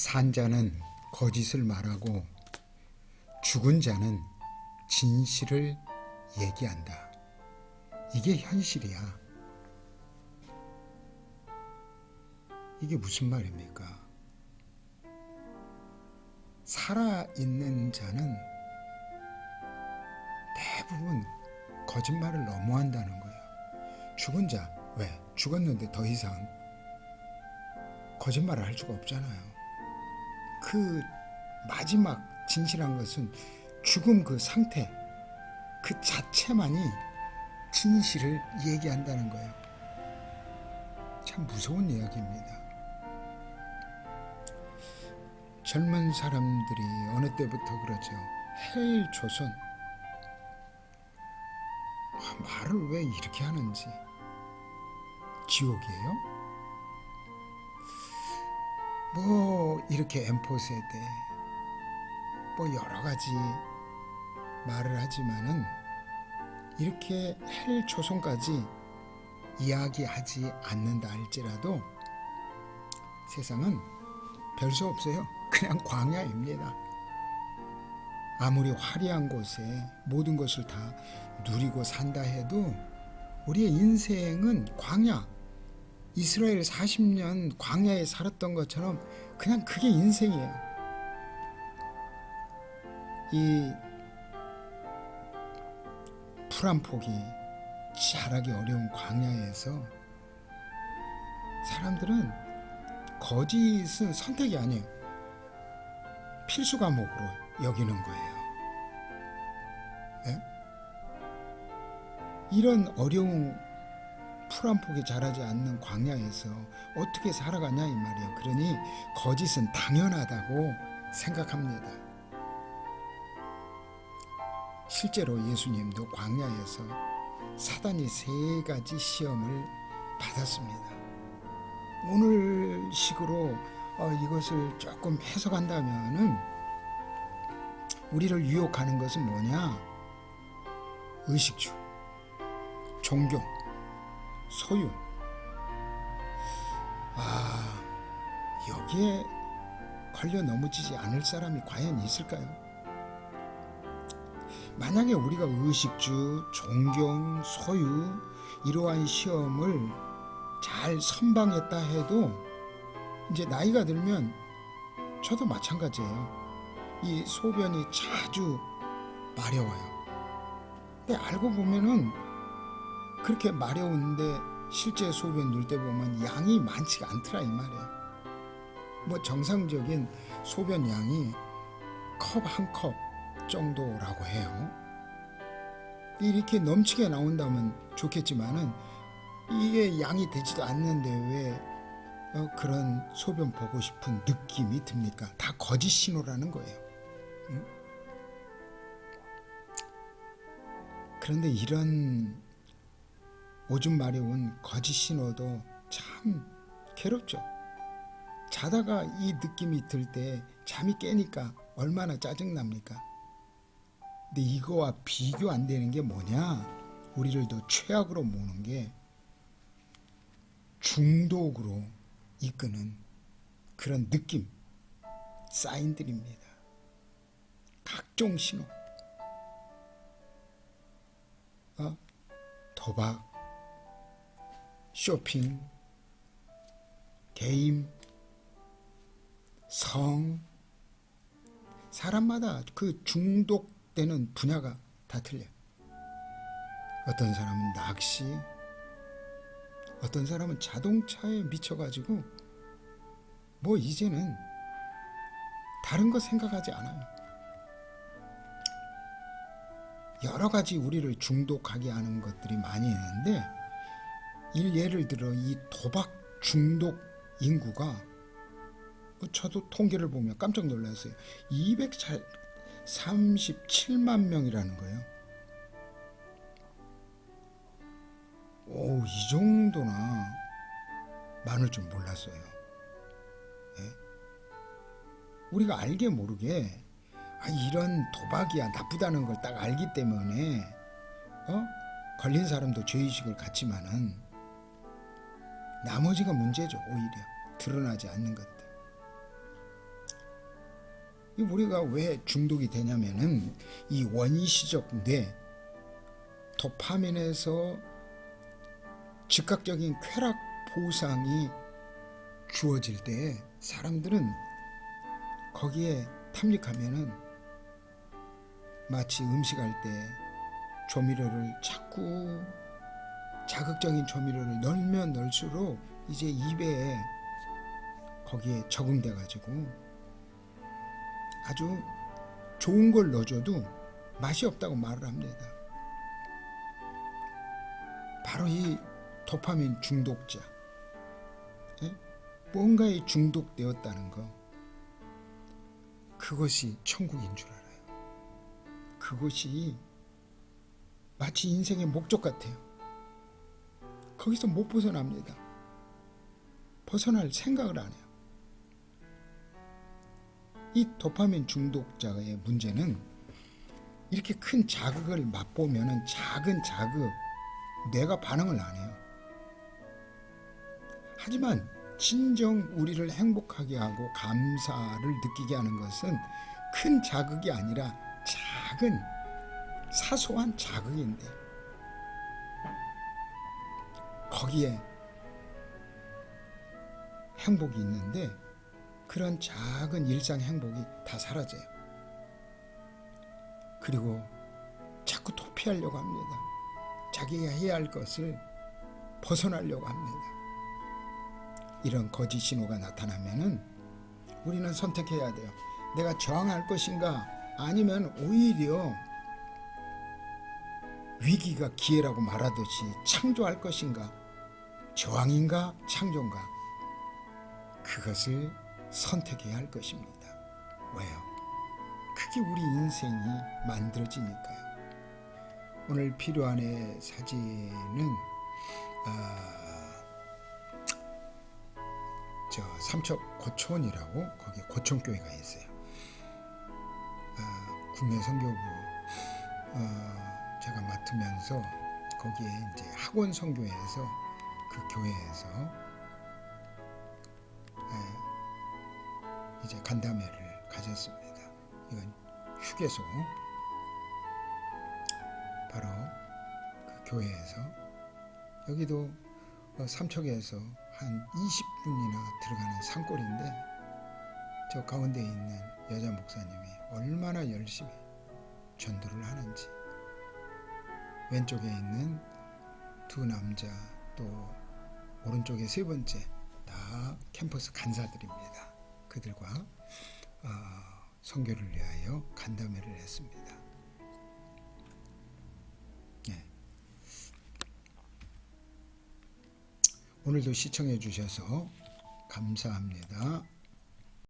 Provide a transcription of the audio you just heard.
산 자는 거짓을 말하고 죽은 자는 진실을 얘기한다. 이게 현실이야. 이게 무슨 말입니까? 살아있는 자는 대부분 거짓말을 너무 한다는 거예요. 죽은 자, 왜? 죽었는데 더 이상 거짓말을 할 수가 없잖아요. 그 마지막 진실한 것은 죽음 그 상태, 그 자체만이 진실을 얘기한다는 거예요. 참 무서운 이야기입니다. 젊은 사람들이 어느 때부터 그러죠. 헬 조선. 아, 말을 왜 이렇게 하는지. 지옥이에요? 뭐 이렇게 엠포 세대 뭐 여러 가지 말을 하지만은 이렇게 헬 조선까지 이야기하지 않는다 할지라도 세상은 별 수 없어요. 그냥 광야입니다. 아무리 화려한 곳에 모든 것을 다 누리고 산다 해도 우리의 인생은 광야. 이스라엘 40년 광야에 살았던 것처럼 그냥 그게 인생이에요. 이 풀 한 폭이 자라기 어려운 광야에서 사람들은 거짓은 선택이 아니에요. 필수 과목으로 여기는 거예요. 예? 이런 어려운 풀 한 폭이 자라지 않는 광야에서 어떻게 살아가냐 이 말이에요. 그러니 거짓은 당연하다고 생각합니다. 실제로 예수님도 광야에서 사단이 세 가지 시험을 받았습니다. 오늘 식으로 어, 이것을 조금 해석한다면은 우리를 유혹하는 것은 뭐냐? 의식주, 종교, 소유. 아, 여기에 걸려 넘어지지 않을 사람이 과연 있을까요? 만약에 우리가 의식주, 존경, 소유 이러한 시험을 잘 선방했다 해도 이제 나이가 들면 저도 마찬가지예요. 이 소변이 자주 마려워요. 근데 알고 보면은 그렇게 마려운데 실제 소변 눌때 보면 양이 많지가 않더라 이 말이에요. 뭐 정상적인 소변 양이 컵 한 컵 정도라고 해요. 이렇게 넘치게 나온다면 좋겠지만은 이게 양이 되지도 않는데 왜 어, 그런 소변 보고 싶은 느낌이 듭니까? 다 거짓 신호라는 거예요. 응? 그런데 이런 오줌 마려운 거짓 신호도 참 괴롭죠. 자다가 이 느낌이 들 때 잠이 깨니까 얼마나 짜증납니까? 근데 이거와 비교 안 되는 게 뭐냐? 우리를 더 최악으로 모는 게 중독으로 이끄는 그런 느낌, 사인들입니다. 각종 신호. 어? 도박, 쇼핑, 게임, 성. 사람마다 그 중독되는 분야가 다 틀려요. 어떤 사람은 낚시, 어떤 사람은 자동차에 미쳐가지고 뭐 이제는 다른 거 생각하지 않아요. 여러 가지 우리를 중독하게 하는 것들이 많이 있는데 일 예를 들어 이 도박 중독 인구가 저도 통계를 보면 깜짝 놀랐어요. 237만 명이라는 거예요. 오, 이 정도나 많을 줄 몰랐어요. 예? 우리가 알게 모르게 아, 이런 도박이야 나쁘다는 걸 딱 알기 때문에 어? 걸린 사람도 죄의식을 갖지만은 나머지가 문제죠 오히려. 드러나지 않는 것들. 이 우리가 왜 중독이 되냐면은 이 원시적 뇌 도파민에서 즉각적인 쾌락 보상이 주어질 때 사람들은 거기에 탐닉하면은 마치 음식할 때 조미료를 자꾸 자극적인 조미료를 넣으면 넣을수록 이제 입에 거기에 적응돼 가지고 아주 좋은 걸 넣어줘도 맛이 없다고 말을 합니다. 바로 이 도파민 중독자. 예? 뭔가에 중독되었다는 거. 그것이 천국인 줄 알아요. 그것이 마치 인생의 목적 같아요. 거기서 못 벗어납니다. 벗어날 생각을 안 해요. 이 도파민 중독자의 문제는 이렇게 큰 자극을 맛보면은 작은 자극 뇌가 반응을 안 해요. 하지만 진정 우리를 행복하게 하고 감사를 느끼게 하는 것은 큰 자극이 아니라 작은 사소한 자극인데 거기에 행복이 있는데 그런 작은 일상 행복이 다 사라져요. 그리고 자꾸 도피하려고 합니다. 자기가 해야 할 것을 벗어나려고 합니다. 이런 거짓 신호가 나타나면은 우리는 선택해야 돼요. 내가 저항할 것인가 아니면 오히려 위기가 기회라고 말하듯이 창조할 것인가 저항인가 창조인가 그것을 선택해야 할 것입니다. 왜요? 그게 우리 인생이 만들어지니까요. 오늘 필요한의 사진은 아, 저 삼척 고촌이라고 거기 고촌교회가 있어요. 아, 국내 선교부 어, 제가 맡으면서 거기에 이제 학원 선교회에서 그 교회에서 예, 이제 간담회를 가졌습니다. 이건 휴게소 바로 그 교회에서 여기도 어, 삼척에서 한 20분이나 들어가는 산골인데 저 가운데 있는 여자 목사님이 얼마나 열심히 전도를 하는지 왼쪽에 있는 두 남자 또 오른쪽에 세 번째 다 캠퍼스 간사들입니다. 그들과 어, 선교를 위하여 간담회를 했습니다. 예. 오늘도 시청해 주셔서 감사합니다.